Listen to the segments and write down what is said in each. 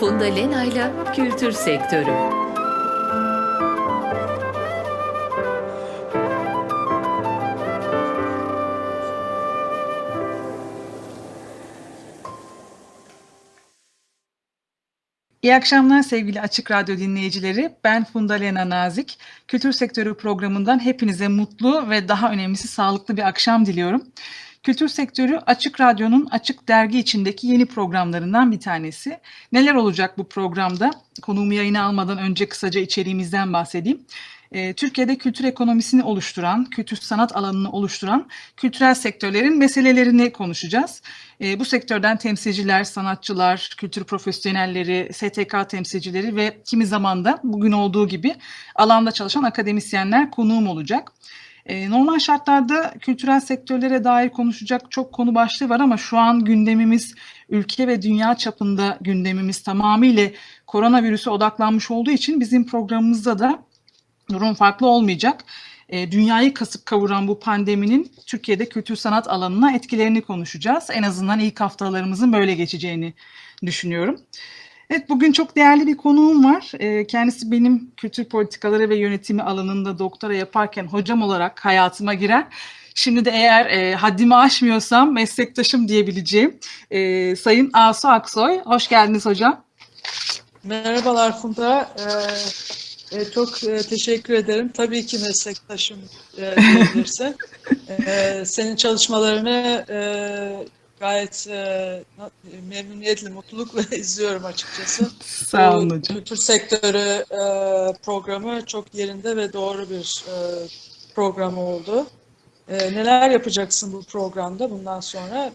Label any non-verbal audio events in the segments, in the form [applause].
Funda Lena'yla Kültür Sektörü. İyi akşamlar sevgili Açık Radyo dinleyicileri. Ben Funda Lena Nazik. Kültür Sektörü programından hepinize mutlu ve daha önemlisi sağlıklı bir akşam diliyorum. Kültür sektörü Açık Radyo'nun Açık Dergi içindeki yeni programlarından bir tanesi. Neler olacak bu programda? Konuğumu yayına almadan önce kısaca içeriğimizden bahsedeyim. Ee, Türkiye'de kültür ekonomisini oluşturan, kültür sanat alanını oluşturan kültürel sektörlerin meselelerini konuşacağız. Ee, bu sektörden temsilciler, sanatçılar, kültür profesyonelleri, STK temsilcileri ve kimi zaman da bugün olduğu gibi alanda çalışan akademisyenler konuğum olacak. Ee, Normal şartlarda kültürel sektörlere dair konuşacak çok konu başlığı var ama şu an gündemimiz ülke ve dünya çapında gündemimiz tamamıyla koronavirüse odaklanmış olduğu için bizim programımızda da durum farklı olmayacak. E, dünyayı kasıp kavuran bu pandeminin Türkiye'de kültür sanat alanına etkilerini konuşacağız. En azından ilk haftalarımızın böyle geçeceğini düşünüyorum. Evet bugün çok değerli bir konuğum var. E, kendisi benim kültür politikaları ve yönetimi alanında doktora yaparken hocam olarak hayatıma giren Şimdi de eğer e, haddimi aşmıyorsam meslektaşım diyebileceğim e, Sayın Asu Aksoy. Hoş geldiniz hocam. Merhabalar Funda. Ee, e, çok e, teşekkür ederim. Tabii ki meslektaşım e, diyebilirsin. [laughs] e, senin çalışmalarını e, gayet e, memnuniyetle, mutlulukla [laughs] izliyorum açıkçası. [laughs] Sağ olun hocam. Kültür sektörü e, programı çok yerinde ve doğru bir e, program oldu. E, neler yapacaksın bu programda bundan sonra?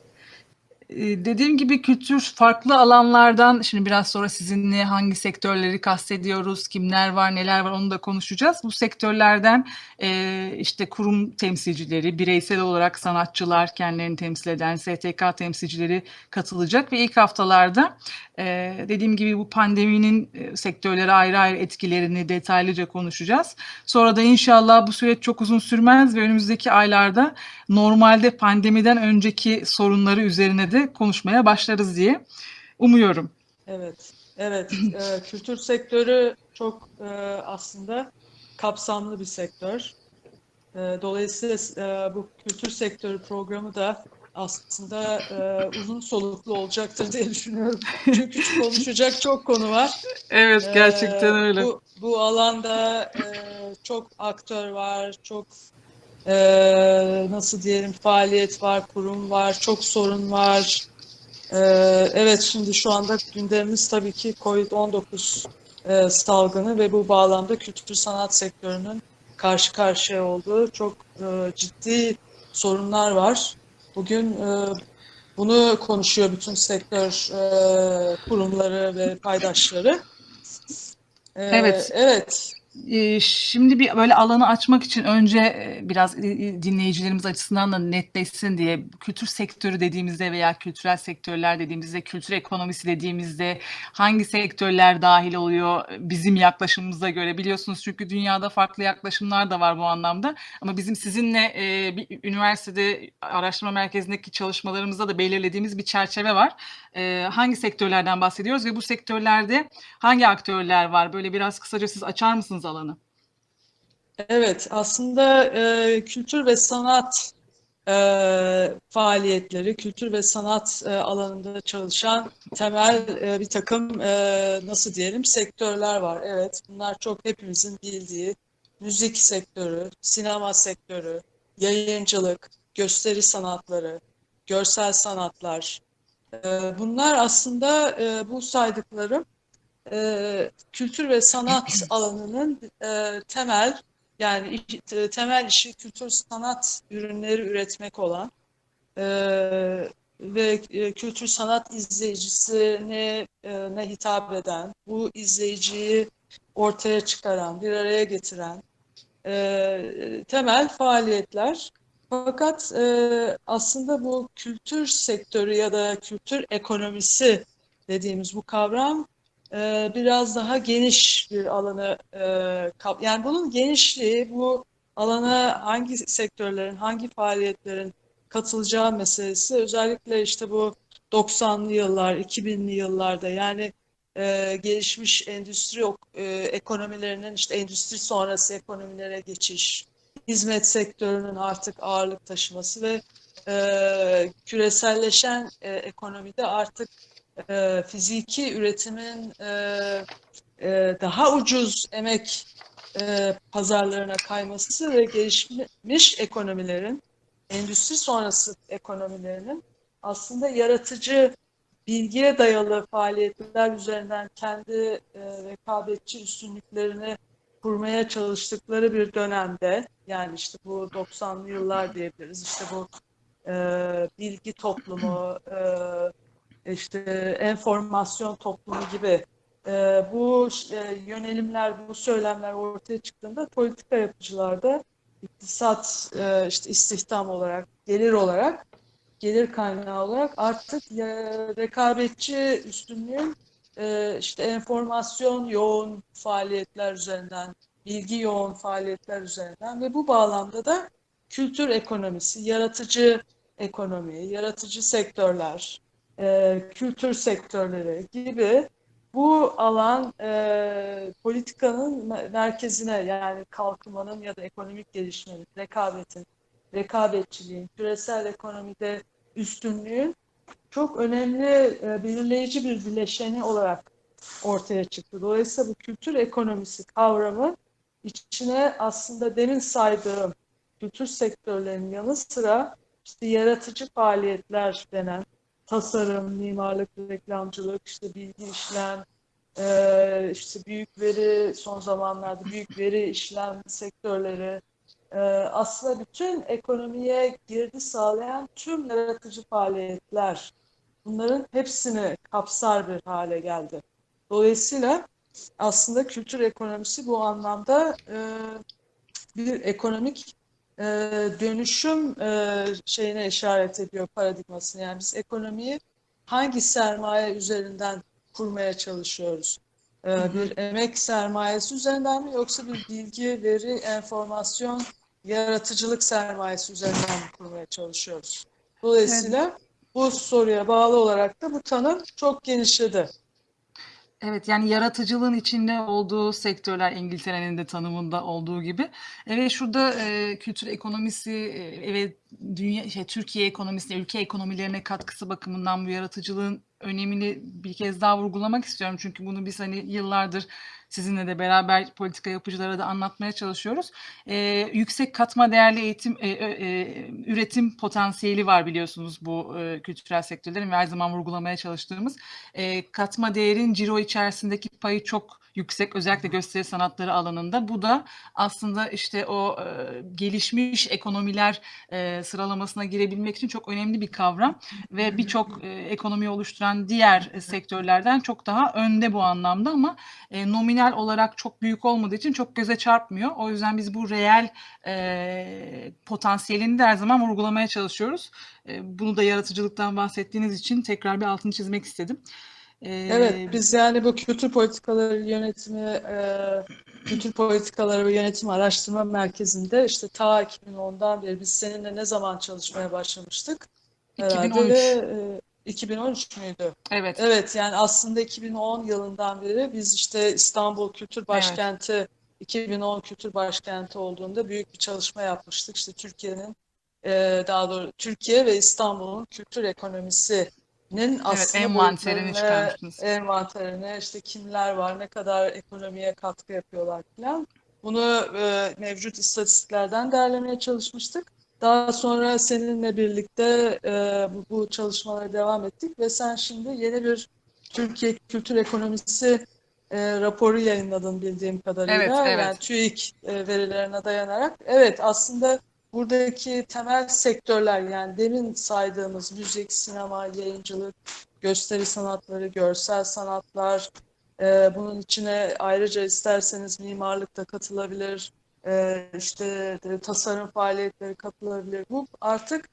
Ee, Dediğim gibi kültür farklı alanlardan şimdi biraz sonra sizinle hangi sektörleri kastediyoruz, kimler var, neler var onu da konuşacağız. Bu sektörlerden e, işte kurum temsilcileri, bireysel olarak sanatçılar, kendilerini temsil eden STK temsilcileri katılacak ve ilk haftalarda e, dediğim gibi bu pandeminin e, sektörlere ayrı ayrı etkilerini detaylıca konuşacağız. Sonra da inşallah bu süreç çok uzun sürmez ve önümüzdeki aylarda normalde pandemiden önceki sorunları üzerine de konuşmaya başlarız diye umuyorum. Evet, evet. Ee, kültür sektörü çok e, aslında kapsamlı bir sektör. E, dolayısıyla e, bu kültür sektörü programı da aslında e, uzun soluklu olacaktır diye düşünüyorum. Çünkü konuşacak çok konu var. Evet gerçekten Ee, öyle. Bu, bu alanda e, çok aktör var, çok e, nasıl diyelim faaliyet var, kurum var, çok sorun var. Ee, evet şimdi şu anda gündemimiz tabii ki COVID-19 e, salgını ve bu bağlamda kültür sanat sektörünün karşı karşıya olduğu çok e, ciddi sorunlar var. Bugün e, bunu konuşuyor bütün sektör e, kurumları ve paydaşları. Ee, Evet. Evet. Ee, Şimdi bir böyle alanı açmak için önce e, biraz e, dinleyicilerimiz açısından da netleşsin diye kültür sektörü dediğimizde veya kültürel sektörler dediğimizde, kültür ekonomisi dediğimizde hangi sektörler dahil oluyor bizim yaklaşımımıza göre biliyorsunuz çünkü dünyada farklı yaklaşımlar da var bu anlamda ama bizim sizinle e, bir üniversitede araştırma merkezindeki çalışmalarımızda da belirlediğimiz bir çerçeve var. E, hangi sektörlerden bahsediyoruz ve bu sektörlerde hangi aktörler var? Böyle biraz kısaca siz açar mısınız alanı? Evet, aslında e, kültür ve sanat e, faaliyetleri, kültür ve sanat e, alanında çalışan temel e, bir takım e, nasıl diyelim sektörler var. Evet, bunlar çok hepimizin bildiği müzik sektörü, sinema sektörü, yayıncılık, gösteri sanatları, görsel sanatlar. E, bunlar aslında e, bu saydıklarım e, kültür ve sanat alanının e, temel yani e, temel işi kültür sanat ürünleri üretmek olan e, ve e, kültür sanat izleyicisine e, ne hitap eden, bu izleyiciyi ortaya çıkaran, bir araya getiren e, temel faaliyetler. Fakat e, aslında bu kültür sektörü ya da kültür ekonomisi dediğimiz bu kavram e, biraz daha geniş bir alanı e, kap yani bunun genişliği bu alana hangi sektörlerin, hangi faaliyetlerin katılacağı meselesi özellikle işte bu 90'lı yıllar, 2000'li yıllarda yani e, gelişmiş endüstri e, ekonomilerinin işte endüstri sonrası ekonomilere geçiş, hizmet sektörünün artık ağırlık taşıması ve küreselleşen ekonomide artık e, fiziki üretimin e, e, daha ucuz emek e, pazarlarına kayması ve gelişmiş ekonomilerin, endüstri sonrası ekonomilerinin aslında yaratıcı bilgiye dayalı faaliyetler üzerinden kendi e, rekabetçi üstünlüklerini kurmaya çalıştıkları bir dönemde yani işte bu 90'lı yıllar diyebiliriz işte bu e, bilgi toplumu e, işte enformasyon toplumu gibi e, bu e, yönelimler bu söylemler ortaya çıktığında politika yapıcılarda iktisat e, işte istihdam olarak gelir olarak gelir kaynağı olarak artık ya, rekabetçi üstünlüğün e, işte enformasyon yoğun faaliyetler üzerinden, bilgi yoğun faaliyetler üzerinden ve bu bağlamda da kültür ekonomisi, yaratıcı ekonomi, yaratıcı sektörler, e, kültür sektörleri gibi bu alan e, politikanın me- merkezine yani kalkınmanın ya da ekonomik gelişmenin, rekabetin, rekabetçiliğin, küresel ekonomide üstünlüğün çok önemli e, belirleyici bir bileşeni olarak ortaya çıktı. Dolayısıyla bu kültür ekonomisi kavramı içine aslında demin saydığım kültür sektörlerinin yanı sıra işte yaratıcı faaliyetler denen tasarım, mimarlık, reklamcılık, işte bilgi işlem, e, işte büyük veri son zamanlarda büyük veri işlem sektörleri e, aslında bütün ekonomiye girdi sağlayan tüm yaratıcı faaliyetler bunların hepsini kapsar bir hale geldi. Dolayısıyla aslında kültür ekonomisi bu anlamda e, bir ekonomik e, dönüşüm e, şeyine işaret ediyor paradigmasını. Yani biz ekonomiyi hangi sermaye üzerinden kurmaya çalışıyoruz? E, bir emek sermayesi üzerinden mi yoksa bir bilgi, veri, enformasyon, yaratıcılık sermayesi üzerinden mi kurmaya çalışıyoruz? Dolayısıyla bu soruya bağlı olarak da bu tanım çok genişledi. Evet yani yaratıcılığın içinde olduğu sektörler İngiltere'nin de tanımında olduğu gibi. E, ve şurada e, kültür ekonomisi e, ve dünya şey Türkiye ekonomisine, ülke ekonomilerine katkısı bakımından bu yaratıcılığın önemini bir kez daha vurgulamak istiyorum. Çünkü bunu biz hani yıllardır sizinle de beraber politika yapıcılara da anlatmaya çalışıyoruz. E, yüksek katma değerli eğitim e, e, e, üretim potansiyeli var biliyorsunuz bu e, kültürel sektörlerin ve her zaman vurgulamaya çalıştığımız e, katma değerin ciro içerisindeki payı çok yüksek özellikle gösteri sanatları alanında. Bu da aslında işte o e, gelişmiş ekonomiler e, sıralamasına girebilmek için çok önemli bir kavram ve birçok e, ekonomiyi oluşturan diğer e, sektörlerden çok daha önde bu anlamda ama e, nominal olarak çok büyük olmadığı için çok göze çarpmıyor. O yüzden biz bu reel e, potansiyelini de her zaman vurgulamaya çalışıyoruz. E, bunu da yaratıcılıktan bahsettiğiniz için tekrar bir altını çizmek istedim. Evet, biz yani bu kültür politikaları yönetimi, e, kültür politikaları ve yönetim araştırma merkezinde işte ta 2010'dan beri biz seninle ne zaman çalışmaya başlamıştık? Herhalde 2013. e, 2013 müydü? Evet. Evet, yani aslında 2010 yılından beri biz işte İstanbul Kültür Başkenti 2010 Kültür Başkenti olduğunda büyük bir çalışma yapmıştık. İşte Türkiye'nin e, daha doğrusu Türkiye ve İstanbul'un kültür ekonomisinin aslında envanterini boyutlarını, çıkarmıştınız. envanterine işte kimler var, ne kadar ekonomiye katkı yapıyorlar falan. Bunu e, mevcut istatistiklerden derlemeye çalışmıştık. Daha sonra seninle birlikte e, bu, bu çalışmalara devam ettik ve sen şimdi yeni bir Türkiye Kültür Ekonomisi e, raporu yayınladın bildiğim kadarıyla. Evet, evet. Yani TÜİK e, verilerine dayanarak. Evet aslında buradaki temel sektörler yani demin saydığımız müzik, sinema, yayıncılık, gösteri sanatları, görsel sanatlar, e, bunun içine ayrıca isterseniz mimarlık da katılabilir, e, işte e, tasarım faaliyetleri katılabilir. Bu artık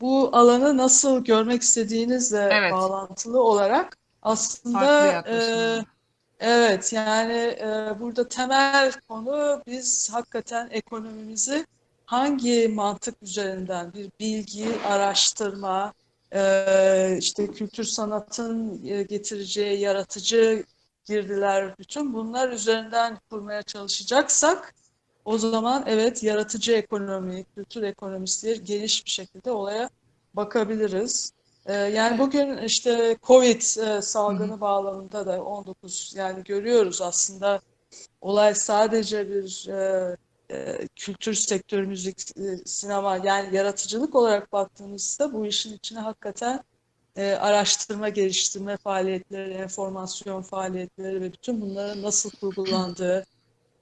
bu alanı nasıl görmek istediğinizle Evet. bağlantılı olarak aslında e, evet yani e, burada temel konu biz hakikaten ekonomimizi hangi mantık üzerinden bir bilgi, araştırma, e, işte kültür sanatın e, getireceği yaratıcı girdiler bütün bunlar üzerinden kurmaya çalışacaksak o zaman evet yaratıcı ekonomi, kültür ekonomisi diye geniş bir şekilde olaya bakabiliriz. Ee, yani bugün işte Covid e, salgını bağlamında da 19 yani görüyoruz aslında olay sadece bir e, kültür sektörü, müzik, e, sinema yani yaratıcılık olarak baktığımızda bu işin içine hakikaten e, araştırma, geliştirme faaliyetleri, enformasyon faaliyetleri ve bütün bunların nasıl kurgulandığı,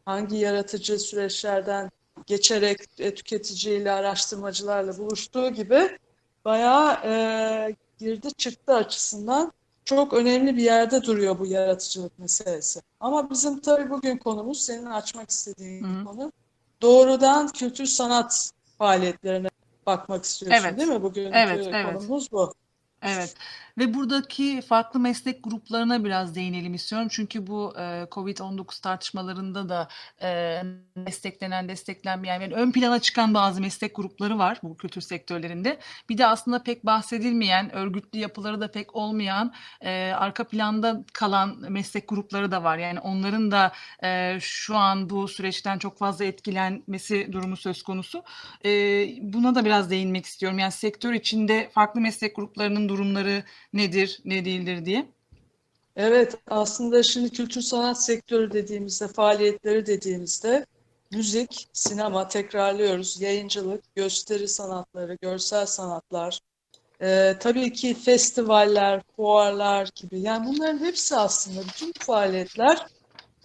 hangi yaratıcı süreçlerden geçerek e, tüketiciyle, araştırmacılarla buluştuğu gibi bayağı e, girdi çıktı açısından çok önemli bir yerde duruyor bu yaratıcılık meselesi. Ama bizim tabii bugün konumuz, senin açmak istediğin Hı. konu, doğrudan kültür sanat faaliyetlerine bakmak istiyorsun Evet. değil mi? Bugünkü Evet, evet. konumuz bu. Evet ve buradaki farklı meslek gruplarına biraz değinelim istiyorum. Çünkü bu e, Covid-19 tartışmalarında da e, desteklenen, desteklenmeyen, yani ön plana çıkan bazı meslek grupları var bu kültür sektörlerinde. Bir de aslında pek bahsedilmeyen, örgütlü yapıları da pek olmayan, e, arka planda kalan meslek grupları da var. Yani onların da e, şu an bu süreçten çok fazla etkilenmesi durumu söz konusu. E, buna da biraz değinmek istiyorum. Yani sektör içinde farklı meslek gruplarının durumları nedir, ne değildir diye. Evet, aslında şimdi kültür sanat sektörü dediğimizde, faaliyetleri dediğimizde müzik, sinema tekrarlıyoruz, yayıncılık, gösteri sanatları, görsel sanatlar, e, tabii ki festivaller, fuarlar gibi. Yani bunların hepsi aslında bütün faaliyetler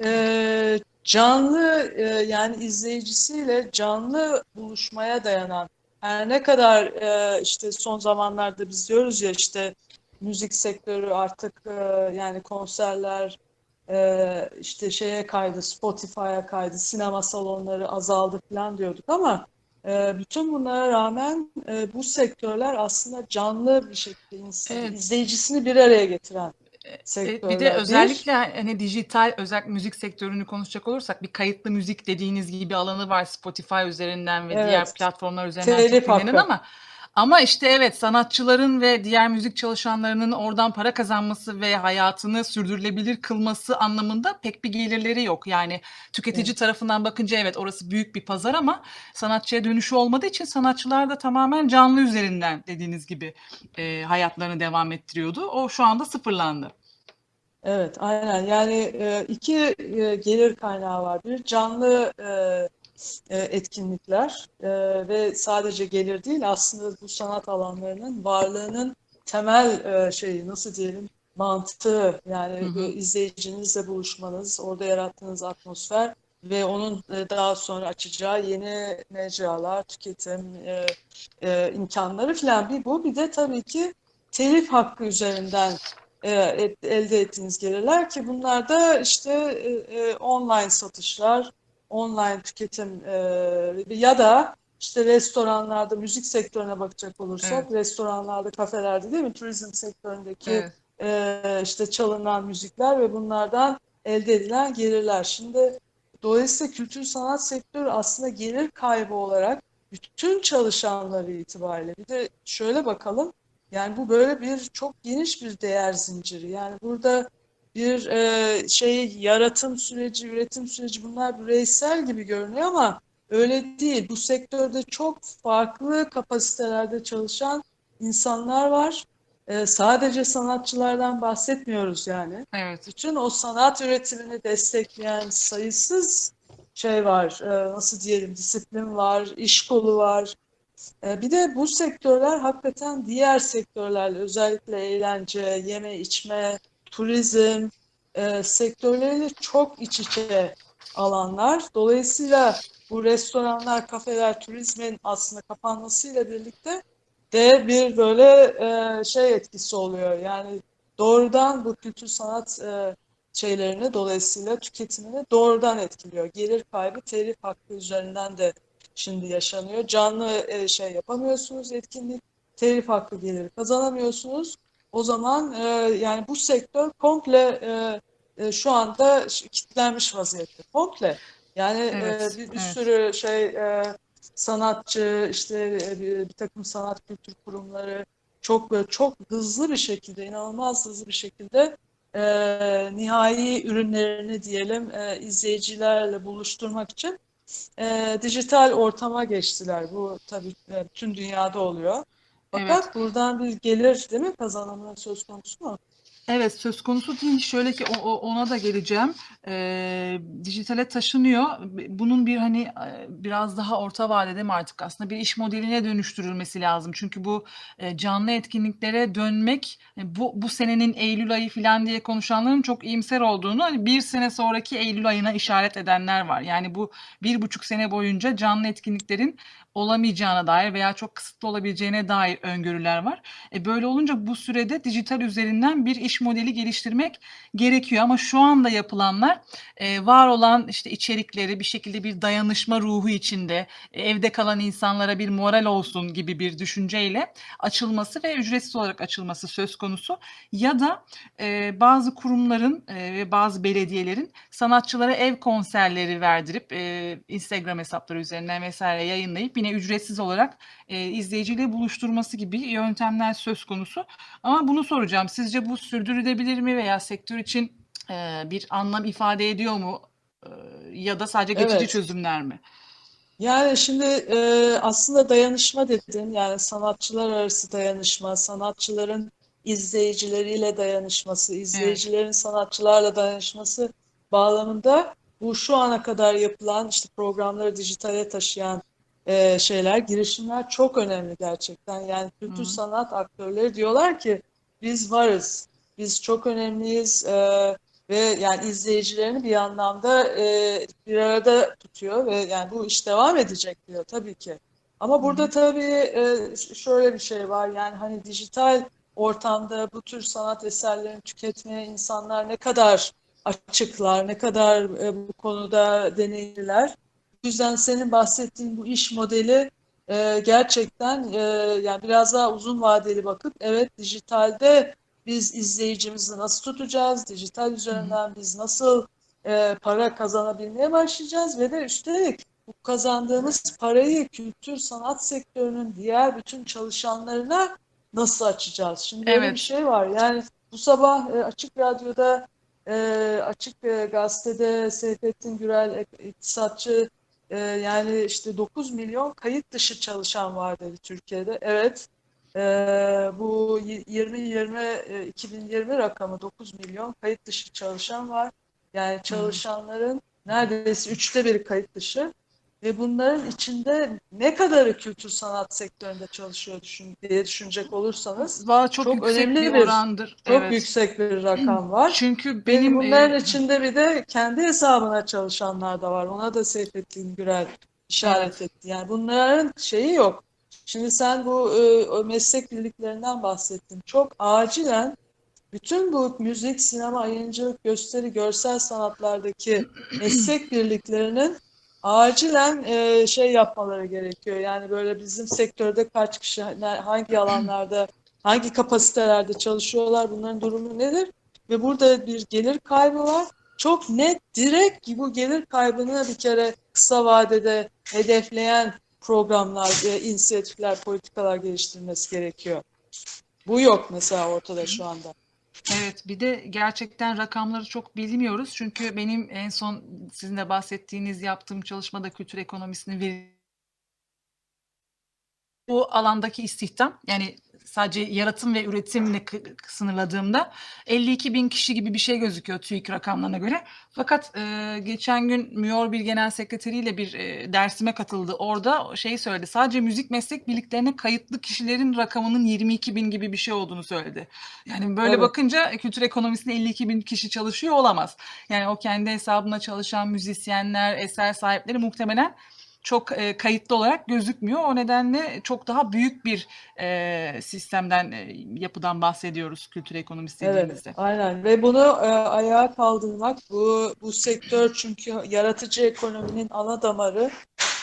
e, canlı e, yani izleyicisiyle canlı buluşmaya dayanan. Her ne kadar e, işte son zamanlarda biz diyoruz ya işte müzik sektörü artık e, yani konserler e, işte şeye kaydı, Spotify'a kaydı, sinema salonları azaldı falan diyorduk ama e, bütün bunlara rağmen e, bu sektörler aslında canlı bir şekilde ins- Evet. izleyicisini bir araya getiren E. Bir de özellikle hani dijital özellikle müzik sektörünü konuşacak olursak bir kayıtlı müzik dediğiniz gibi alanı var Spotify üzerinden ve Evet. diğer platformlar üzerinden Telif çok hakkı. ama ama işte evet sanatçıların ve diğer müzik çalışanlarının oradan para kazanması ve hayatını sürdürülebilir kılması anlamında pek bir gelirleri yok. Yani tüketici Evet. tarafından bakınca evet orası büyük bir pazar ama sanatçıya dönüşü olmadığı için sanatçılar da tamamen canlı üzerinden dediğiniz gibi e, hayatlarını devam ettiriyordu. O şu anda sıfırlandı. Evet, aynen. Yani e, iki e, gelir kaynağı var. Bir canlı e, e, etkinlikler e, ve sadece gelir değil aslında bu sanat alanlarının varlığının temel e, şeyi nasıl diyelim mantığı yani Hı hı. izleyicinizle buluşmanız, orada yarattığınız atmosfer ve onun e, daha sonra açacağı yeni mecralar, tüketim e, e, imkanları falan bir bu. Bir de tabii ki telif hakkı üzerinden e, et- elde ettiğiniz gelirler ki bunlar da işte e, e, online satışlar, online tüketim e, ya da işte restoranlarda, müzik sektörüne bakacak olursak, restoranlarda, kafelerde değil mi? Turizm sektöründeki Evet. e, işte çalınan müzikler ve bunlardan elde edilen gelirler. Şimdi dolayısıyla kültür sanat sektörü aslında gelir kaybı olarak bütün çalışanları itibariyle bir de şöyle bakalım yani bu böyle bir çok geniş bir değer zinciri. Yani burada bir e, şey yaratım süreci, üretim süreci bunlar bireysel gibi görünüyor ama öyle değil. Bu sektörde çok farklı kapasitelerde çalışan insanlar var. E, sadece sanatçılardan bahsetmiyoruz yani. Evet. Bütün o sanat üretimini destekleyen sayısız şey var. E, nasıl diyelim disiplin var, iş kolu var. E, Bir de bu sektörler hakikaten diğer sektörlerle özellikle eğlence, yeme içme, turizm e, sektörleriyle çok iç içe alanlar. Dolayısıyla bu restoranlar, kafeler, turizmin aslında kapanmasıyla birlikte de bir böyle e, şey etkisi oluyor. Yani doğrudan bu kültür sanat e, şeylerini dolayısıyla tüketimini doğrudan etkiliyor. Gelir kaybı telif hakkı üzerinden de şimdi yaşanıyor. Canlı e, şey yapamıyorsunuz etkinlik, telif hakkı geliri kazanamıyorsunuz. O zaman e, yani bu sektör komple e, e, şu anda kilitlenmiş vaziyette. Komple. Yani e, Evet, bir, bir evet. sürü şey e, sanatçı işte e, bir, bir takım sanat kültür kurumları çok böyle çok hızlı bir şekilde inanılmaz hızlı bir şekilde e, nihai ürünlerini diyelim e, izleyicilerle buluşturmak için e, dijital ortama geçtiler. Bu tabii e, tüm dünyada oluyor. Fakat buradan bir gelir değil mi kazanımı söz konusu mu? Evet söz konusu değil. Şöyle ki o- ona da geleceğim. Ee, dijitale taşınıyor. Bunun bir hani e, biraz daha orta vadede mi artık aslında bir iş modeline dönüştürülmesi lazım. Çünkü bu e, canlı etkinliklere dönmek e, bu bu senenin Eylül ayı falan diye konuşanların çok iyimser olduğunu hani bir sene sonraki Eylül ayına işaret edenler var. Yani bu bir buçuk sene boyunca canlı etkinliklerin olamayacağına dair veya çok kısıtlı olabileceğine dair öngörüler var. E böyle olunca bu sürede dijital üzerinden bir iş modeli geliştirmek gerekiyor ama şu anda yapılanlar e, var olan işte içerikleri bir şekilde bir dayanışma ruhu içinde e, evde kalan insanlara bir moral olsun gibi bir düşünceyle açılması ve ücretsiz olarak açılması söz konusu ya da e, bazı kurumların e, ve bazı belediyelerin sanatçılara ev konserleri verdirip e, Instagram hesapları üzerinden vesaire yayınlayıp yine ücretsiz olarak e, izleyiciyle buluşturması gibi yöntemler söz konusu. Ama bunu soracağım. Sizce bu sürdürülebilir mi veya sektör için e, bir anlam ifade ediyor mu? E, ya da sadece geçici Evet. çözümler mi? Yani şimdi e, aslında dayanışma dedin yani sanatçılar arası dayanışma, sanatçıların izleyicileriyle dayanışması, izleyicilerin sanatçılarla dayanışması bağlamında bu şu ana kadar yapılan işte programları dijitale taşıyan e, şeyler, girişimler çok önemli gerçekten. Yani kültür Hı. sanat aktörleri diyorlar ki biz varız, biz çok önemliyiz e, ve yani izleyicilerini bir anlamda e, bir arada tutuyor ve yani bu iş devam edecek diyor tabii ki. Ama burada tabii e, şöyle bir şey var yani hani dijital ortamda bu tür sanat eserlerini tüketmeye insanlar ne kadar açıklar, ne kadar e, bu konuda deneyliler. Yüzden senin bahsettiğin bu iş modeli e, gerçekten e, yani biraz daha uzun vadeli bakıp evet dijitalde biz izleyicimizi nasıl tutacağız, dijital üzerinden biz nasıl e, para kazanabilmeye başlayacağız ve de üstelik bu kazandığımız parayı kültür sanat sektörünün diğer bütün çalışanlarına nasıl açacağız? Şimdi böyle Evet. bir şey var. Yani bu sabah e, Açık Radyo'da e, Açık e, Gazete'de Seyfettin Gürel iktisatçı e, yani işte 9 milyon kayıt dışı çalışan var dedi Türkiye'de. Evet. E, bu 2020 e, 2020 rakamı 9 milyon kayıt dışı çalışan var. Yani çalışanların neredeyse üçte biri kayıt dışı ve bunların içinde ne kadarı kültür sanat sektöründe çalışıyor düşün, diye düşünecek olursanız Valla çok, Çok yüksek önemli bir bir- orandır. çok Evet. yüksek bir rakam var. Çünkü Benim benim bunların e, içinde bir de kendi hesabına çalışanlar da var. Ona da Seyfettin Gürel işaret etti. Yani bunların şeyi yok. Şimdi sen bu e, meslek birliklerinden bahsettin. Çok acilen bütün bu müzik, sinema, yayıncılık, gösteri, görsel sanatlardaki [clears throat] meslek birliklerinin acilen e, şey yapmaları gerekiyor. Yani böyle bizim sektörde kaç kişi, hangi alanlarda, hangi kapasitelerde çalışıyorlar, bunların durumu nedir? Ve burada bir gelir kaybı var. Çok net, direkt bu gelir kaybını bir kere kısa vadede hedefleyen programlar, e, inisiyatifler, politikalar geliştirilmesi gerekiyor. Bu yok mesela ortada şu anda. Evet, bir de gerçekten rakamları çok bilmiyoruz. Çünkü benim en son sizin de bahsettiğiniz yaptığım çalışmada kültür ekonomisini veri bu alandaki istihdam yani sadece yaratım ve üretimle sınırladığımda 52 bin kişi gibi bir şey gözüküyor TÜİK rakamlarına göre. Fakat e, geçen gün MÜOR bir genel sekreteriyle bir e, dersime katıldı. Orada şey söyledi. Sadece müzik meslek birliklerine kayıtlı kişilerin rakamının 22 bin gibi bir şey olduğunu söyledi. Yani böyle Evet. bakınca kültür ekonomisinde 52 bin kişi çalışıyor olamaz. Yani o kendi hesabına çalışan müzisyenler, eser sahipleri muhtemelen çok e, kayıtlı olarak gözükmüyor. O nedenle çok daha büyük bir e, sistemden, e, yapıdan bahsediyoruz kültür ekonomisi Evet, dediğimizde. aynen ve bunu e, ayağa kaldırmak bu bu sektör çünkü yaratıcı ekonominin ana damarı.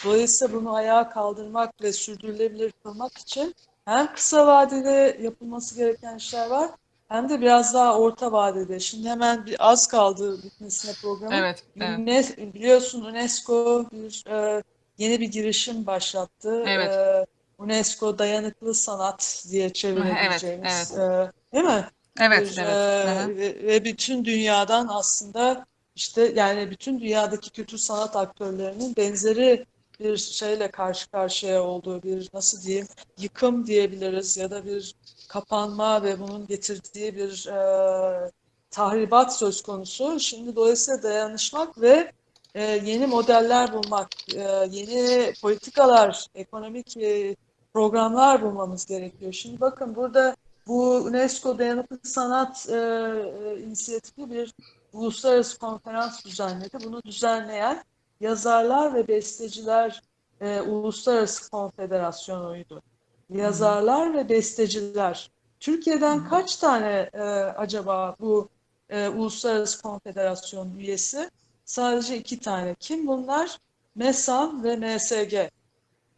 Dolayısıyla bunu ayağa kaldırmak ve sürdürülebilir kılmak için hem kısa vadede yapılması gereken işler var hem de biraz daha orta vadede. Şimdi hemen bir az kaldı bitmesine programın. Evet, evet. Biliyorsun UNESCO bir e, yeni bir girişim başlattı. Evet. E, UNESCO Dayanıklı Sanat diye çevirebileceğimiz. e, değil mi? Evet, evet. e, Aha. ve, ve bütün dünyadan aslında işte yani bütün dünyadaki kültür sanat aktörlerinin benzeri bir şeyle karşı karşıya olduğu bir nasıl diyeyim yıkım diyebiliriz ya da bir kapanma ve bunun getirdiği bir e, tahribat söz konusu. Şimdi dolayısıyla dayanışmak ve e, yeni modeller bulmak, e, yeni politikalar, ekonomik e, programlar bulmamız gerekiyor. Şimdi bakın burada bu UNESCO Dayanıklı Sanat e, e, inisiyatifi bir uluslararası konferans düzenledi. Bunu düzenleyen Yazarlar ve Besteciler e, Uluslararası Konfederasyonu'ydu. Yazarlar ve besteciler. Türkiye'den kaç tane e, acaba bu e, Uluslararası Konfederasyon üyesi? Sadece iki tane. Kim bunlar? MESAN ve MSG.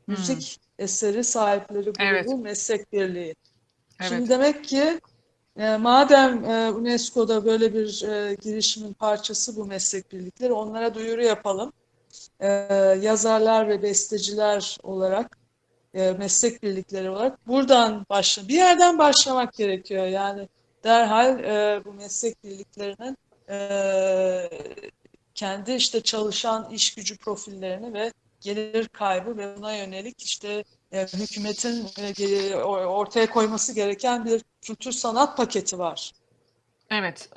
Müzik eseri sahipleri grubu Evet. meslek birliği. Şimdi Evet. demek ki e, madem e, UNESCO'da böyle bir e, girişimin parçası bu meslek birlikleri, onlara duyuru yapalım. E, yazarlar ve besteciler olarak, e, meslek birlikleri olarak buradan başla, bir yerden başlamak gerekiyor. Yani derhal e, bu meslek birliklerinin e, kendi işte çalışan iş gücü profillerini ve gelir kaybı ve buna yönelik işte e, hükümetin e, ortaya koyması gereken bir kültür sanat paketi var. Evet,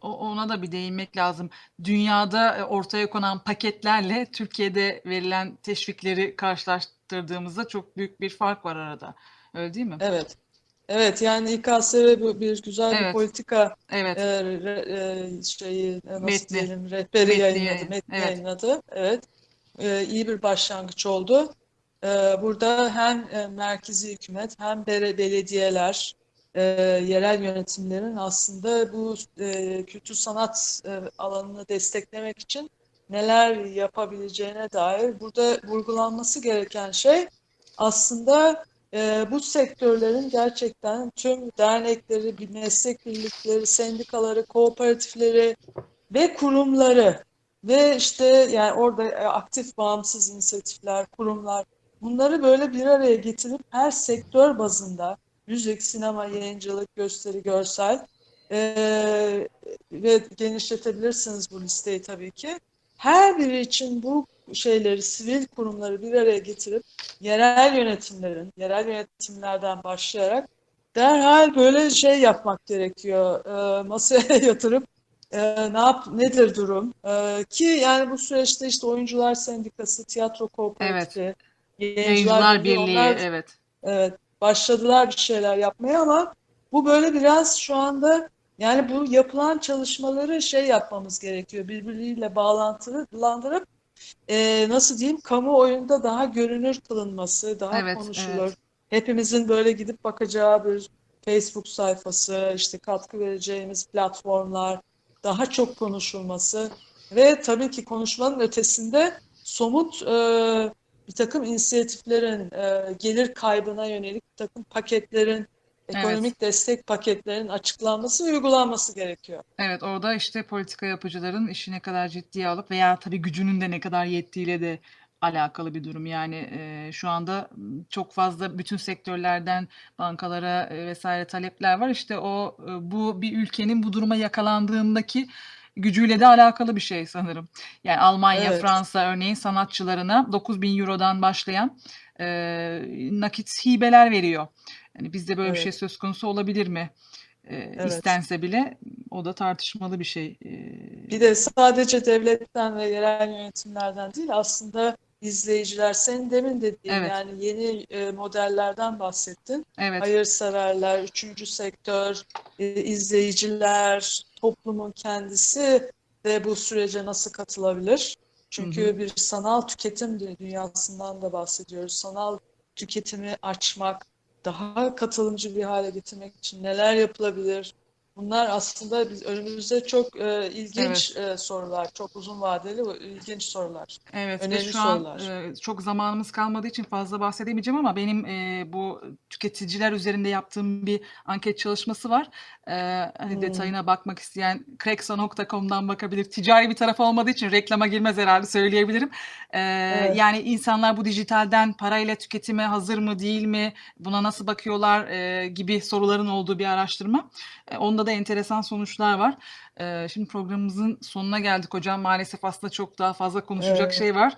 o- ona da bir değinmek lazım. Dünyada e, ortaya konan paketlerle Türkiye'de verilen teşvikleri karşılaştırdığımızda çok büyük bir fark var arada. Öyle değil mi? Evet. Evet yani İKSV bu bir güzel bir Evet. politika Evet. e, re- e, şeyi e, nasıl Metni. diyelim rehberi Metni yayınladı, yayın- metni evet. yayınladı. Evet. E, iyi bir başlangıç oldu. E, burada hem e, merkezi hükümet hem bere- belediyeler, e, yerel yönetimlerin aslında bu e, kültür sanat e, alanını desteklemek için neler yapabileceğine dair burada vurgulanması gereken şey aslında e, bu sektörlerin gerçekten tüm dernekleri, bir meslek birlikleri, sendikaları, kooperatifleri ve kurumları ve işte yani orada e, aktif bağımsız inisiyatifler, kurumlar bunları böyle bir araya getirip her sektör bazında müzik, sinema, yayıncılık, gösteri, görsel e, ve genişletebilirsiniz bu listeyi tabii ki. Her biri için bu şeyleri, sivil kurumları bir araya getirip yerel yönetimlerin, yerel yönetimlerden başlayarak derhal böyle şey yapmak gerekiyor. E, masaya [laughs] yatırıp e, ne yap, nedir durum? E, ki yani bu süreçte işte oyuncular sendikası, tiyatro kooperatifi, Yayıncılar Birliği, Birliği, onlar evet. Evet, başladılar bir şeyler yapmaya ama bu böyle biraz şu anda yani bu yapılan çalışmaları şey yapmamız gerekiyor. Birbiriyle bağlantılandırıp e, nasıl diyeyim kamuoyunda daha görünür kılınması, daha Evet, konuşulur. evet. Hepimizin böyle gidip bakacağı bir Facebook sayfası, işte katkı vereceğimiz platformlar, daha çok konuşulması ve tabii ki konuşmanın ötesinde somut e, bir takım inisiyatiflerin, e, gelir kaybına yönelik bir takım paketlerin, ekonomik destek paketlerinin açıklanması ve uygulanması gerekiyor. Evet, orada işte politika yapıcıların işi ne kadar ciddiye alıp veya tabii gücünün de ne kadar yettiğiyle de alakalı bir durum. Yani e, şu anda çok fazla bütün sektörlerden bankalara e, vesaire talepler var. İşte o e, bu bir ülkenin bu duruma yakalandığındaki gücüyle de alakalı bir şey sanırım. Yani Almanya, Evet. Fransa örneğin sanatçılarına 9000 Euro'dan başlayan e, nakit hibeler veriyor. Yani bizde böyle bir Evet. şey söz konusu olabilir mi? E, Evet. istense bile o da tartışmalı bir şey. Bir de sadece devletten ve yerel yönetimlerden değil aslında izleyiciler, senin demin dediğin Evet. yani yeni e, modellerden bahsettin. evet, Hayırseverler, üçüncü sektör, e, izleyiciler, toplumun kendisi de bu sürece nasıl katılabilir? Çünkü Hı hı. bir sanal tüketim dü- dünyasından da bahsediyoruz. Sanal tüketimi açmak, daha katılımcı bir hale getirmek için neler yapılabilir? Bunlar aslında biz önümüzde çok e, ilginç Evet. e, sorular, çok uzun vadeli ve ilginç sorular. Evet ve Önemli şu an sorular. e, çok zamanımız kalmadığı için fazla bahsedemeyeceğim ama benim e, bu tüketiciler üzerinde yaptığım bir anket çalışması var. E, hani Hmm. detayına bakmak isteyen crackso.com'dan bakabilir. Ticari bir taraf olmadığı için reklama girmez herhalde söyleyebilirim. E, Evet. Yani insanlar bu dijitalden parayla tüketime hazır mı değil mi, buna nasıl bakıyorlar e, gibi soruların olduğu bir araştırma. E, onda da enteresan sonuçlar var. E, şimdi programımızın sonuna geldik hocam. Maalesef aslında çok daha fazla konuşacak Evet. şey var.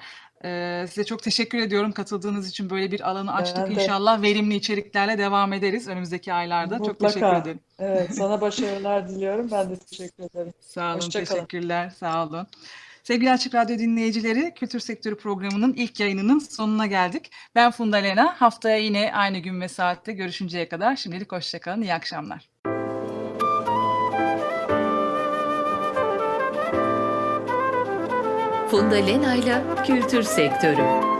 E, size çok teşekkür ediyorum katıldığınız için. Böyle bir alanı açtık. De. İnşallah verimli içeriklerle devam ederiz önümüzdeki aylarda. Çok teşekkür Mutlaka. ederim. Evet, sana [laughs] başarılar diliyorum. Ben de teşekkür ederim. Sağ olun, Hoşça kalın. teşekkürler. Sağ olun. Sevgili Açık Radyo dinleyicileri, Kültür Sektörü programının ilk yayınının sonuna geldik. Ben Funda Lena. Haftaya yine aynı gün ve saatte görüşünceye kadar şimdilik hoşçakalın. İyi akşamlar. Funda Lena'yla Kültür Sektörü.